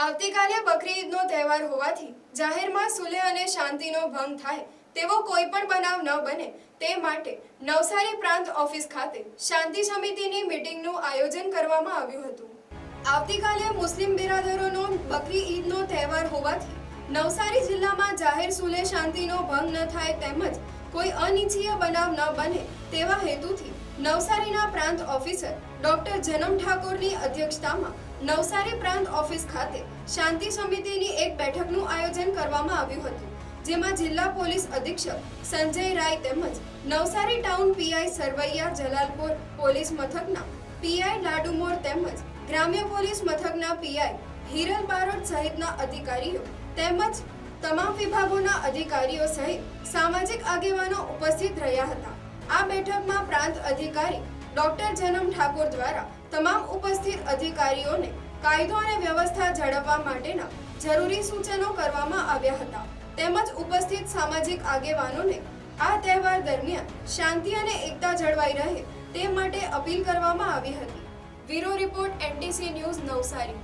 આવતીકાલે બકરી ઈદનો તહેવાર હોવાથી જાહેરમાં સુલે અને શાંતિનો ભંગ થાય તેવો કોઈ પણ બનાવ ન બને તે માટે નવસારી પ્રાંત ઓફિસ ખાતે શાંતિ સમિતિની મીટિંગનું આયોજન કરવામાં આવ્યું હતું. આવતીકાલે મુસ્લિમ બિરાદરોનો બકરી ઈદનો તહેવાર હોવાથી નવસારી જિલ્લામાં જાહેર સુલે શાંતિનો ભંગ ન થાય તેમજ કોઈ અનિચ્છીય બનાવ ન બને તેવા હેતુથી નવસારીના પ્રાંત ઓફિસર ડોક્ટર જનમ ઠાકોરની અધ્યક્ષતામાં નવસારી પ્રાંત ઓફિસ ખાતે શાંતિ સમિતિની એક બેઠકનું આયોજન કરવામાં આવ્યું હતું, જેમાં જિલ્લા પોલીસ અધિક્ષક સંજય રાય તેમજ Navsari town PI Sarvaiya Jalalpur police મથકના પીઆઈ લાડુમોર તેમજ ગ્રામ્ય પોલીસ મથકના પીઆઈ હિરલ બારોટ સહિતના અધિકારીઓ તેમજ તમામ વિભાગોના અધિકારીઓ સહિત સામાજિક આગેવાનો ઉપસ્થિત રહ્યા હતા. આ બેઠકમાં પ્રાંત અધિકારી ડોક્ટર જનમ ઠાકોર દ્વારા તમામ ઉપસ્થિત અધિકારીઓને કાયદો અને વ્યવસ્થા જાળવવા માટેના જરૂરી સૂચનો કરવામાં આવ્યા હતા. તેમજ ઉપસ્થિત સામાજિક આગેવાનોને આ તહેવાર દરમિયાન શાંતિ અને એકતા જળવાઈ રહે તે માટે અપીલ કરવામાં આવી હતી. Bureau report NTC news Navsari.